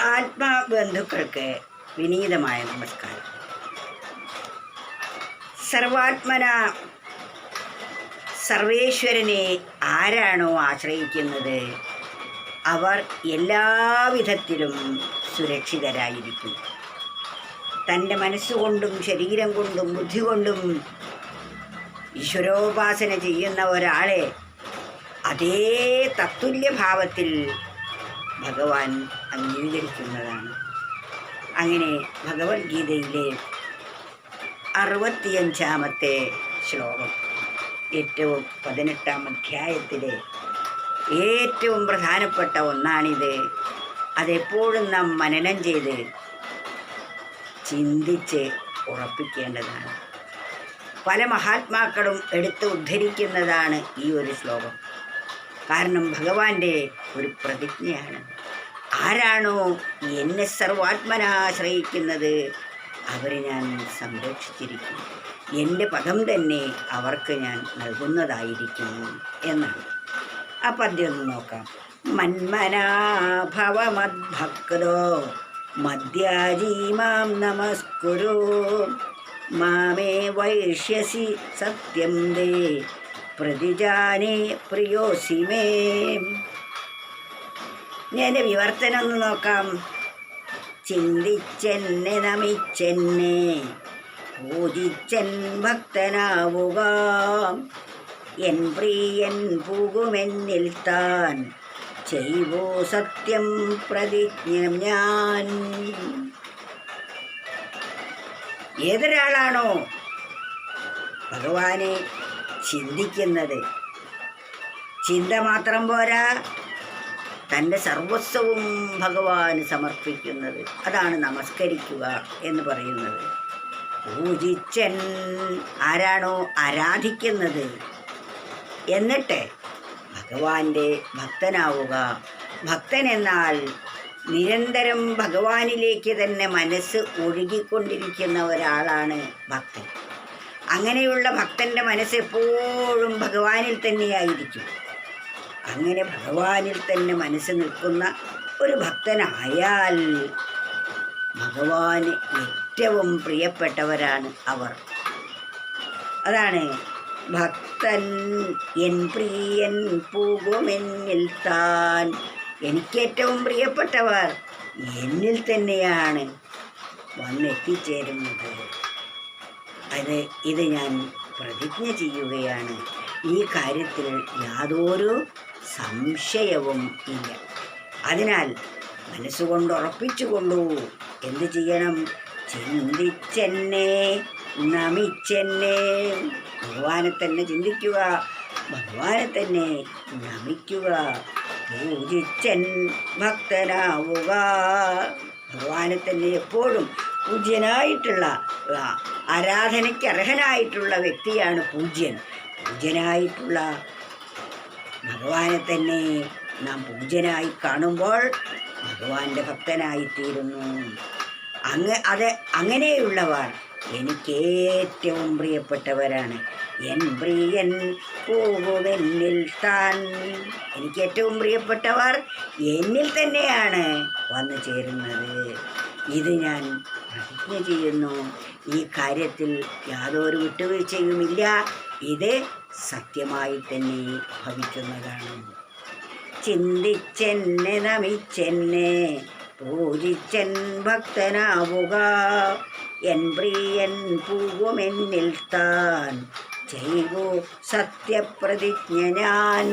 ആത്മാബന്ധുക്കൾക്ക് വിനീതമായ നമസ്കാരം. സർവാത്മന സർവേശ്വരനെ ആരാണോ ആശ്രയിക്കുന്നത്? അവർ എല്ലാവിധത്തിലും സുരക്ഷിതരായിരിക്കും. തന്റെ മനസ്സുകൊണ്ടും ശരീരം കൊണ്ടും ബുദ്ധി കൊണ്ടും ഈശ്വരോപാസന ചെയ്യുന്ന ഒരാളെ അതേ തത്തുല്യഭാവത്തിൽ ഭഗവാൻ അംഗീകരിക്കുന്നതാണ്. അങ്ങനെ ഭഗവത്ഗീതയിലെ അറുപത്തിയഞ്ചാമത്തെ ശ്ലോകം ഏറ്റവും പതിനെട്ടാം അധ്യായത്തിലെ ഏറ്റവും പ്രധാനപ്പെട്ട ഒന്നാണിത്. അതെപ്പോഴും നാം മനനം ചെയ്ത് ചിന്തിച്ച് ഉറപ്പിക്കേണ്ടതാണ്. പല മഹാത്മാക്കളും എടുത്ത് ഉദ്ധരിക്കുന്നതാണ് ഈ ഒരു ശ്ലോകം. കാരണം ഭഗവാന്റെ ഒരു പ്രതിജ്ഞയാണ്. ആരാണോ എന്നെ സർവാത്മനാശ്രയിക്കുന്നത് അവരെ ഞാൻ സംരക്ഷിച്ചിരിക്കും എന്റെ പദം തന്നെ അവർക്ക് ഞാൻ നൽകുന്നതായിരിക്കും എന്നാണ്. ആ പദ്യം ഒന്ന് നോക്കാം. മന്മനാഭവമദ്ഭക്തോ മദ്യാജീമാം നമസ്കുരു. മാമേ വൈഷ്യസി സത്യം ദേ പ്രതിജാനേ പ്രിയോസി മേ. ഞാൻ വിവർത്തനം ഒന്ന് നോക്കാം. ചിന്തിച്ചെന്നെ നമിച്ചെന്നെ പൂജിച്ചൻ ഭക്തനാവുക. എൻ പ്രിയൻ പോകുമെന്നിൽ താൻ ചെയ്വോ സത്യം പ്രതിജ്ഞ ഞാൻ. ഏതൊരാളാണോ ഭഗവാനെ ചിന്തിക്കുന്നത്? ചിന്ത മാത്രം പോരാ. തന്റെ സർവസ്വവും ഭഗവാന് സമർപ്പിക്കുന്നത്. അതാണ് നമസ്കരിക്കുക എന്ന് പറയുന്നത്. പൂജിച്ചൻ ആരാണോ ആരാധിക്കുന്നത്. എന്നിട്ട് ഭഗവാന്റെ ഭക്തനാവുക. ഭക്തൻ എന്നാൽ നിരന്തരം ഭഗവാനിലേക്ക് തന്നെ മനസ്സ് ഒഴുകിക്കൊണ്ടിരിക്കുന്ന ഒരാളാണ് ഭക്തൻ. അങ്ങനെയുള്ള ഭക്തന്റെ മനസ്സ് എപ്പോഴും ഭഗവാനിൽ തന്നെയായിരിക്കും. അങ്ങനെ ഭഗവാനിൽ തന്നെ മനസ്സ് നിൽക്കുന്ന ഒരു ഭക്തനായാൽ ഭഗവാന് ഏറ്റവും പ്രിയപ്പെട്ടവരാണ് അവർ. അതാണ് ഭക്തൻ എൻ പ്രിയൻ പോകുമെന്നിൽ താൻ എനിക്കേറ്റവും പ്രിയപ്പെട്ടവർ എന്നിൽ തന്നെയാണ് വന്നെത്തിച്ചേരുന്നത്. അത് ഇത് ഞാൻ പ്രതിജ്ഞ ചെയ്യുകയാണ്. ഈ കാര്യത്തിൽ യാതൊരു സംശയവും ഇല്ല. അതിനാൽ മനസ്സുകൊണ്ട് ഉറപ്പിച്ചുകൊണ്ടു എന്ത് ചെയ്യണം? ചിന്തിച്ചെന്നെ നമിച്ചെന്നെ. ഭഗവാനെ തന്നെ ചിന്തിക്കുക. ഭഗവാനെ തന്നെ നമിക്കുക. പൂജിച്ചൻ ഭക്തനാവുക. ഭഗവാനെ തന്നെ എപ്പോഴും പൂജ്യനായിട്ടുള്ള ആരാധനയ്ക്ക് അർഹനായിട്ടുള്ള വ്യക്തിയാണ് പൂജ്യൻ. പൂജ്യനായിട്ടുള്ള ഭഗവാനെ തന്നെ നാം പൂജനായി കാണുമ്പോൾ ഭഗവാന്റെ ഭക്തനായിത്തീരുന്നു. അങ്ങ് അത് അങ്ങനെയുള്ളവർ എനിക്കേറ്റവും പ്രിയപ്പെട്ടവരാണ്. എൻ പ്രിയൻ പോകുമെന്നിൽ താൻ എനിക്കേറ്റവും പ്രിയപ്പെട്ടവർ എന്നിൽ തന്നെയാണ് വന്നു ചേരുന്നത്. ഇത് ഞാൻ പ്രതിജ്ഞ ചെയ്യുന്നു. ഈ കാര്യത്തിൽ യാതൊരു വിട്ടുവീഴ്ചയുമില്ല. ഇത് സത്യമായി തന്നെ ഭവിക്കുന്നതാണ്. ചിന്തിച്ചെന്നെ നമിച്ചെന്നെ പൂജിച്ചൻ ഭക്തനാവുക. എൻ പ്രിയൻ പൂവുമെന്നിൽ താൻ ചെയ്തു സത്യപ്രതിജ്ഞ ഞാൻ.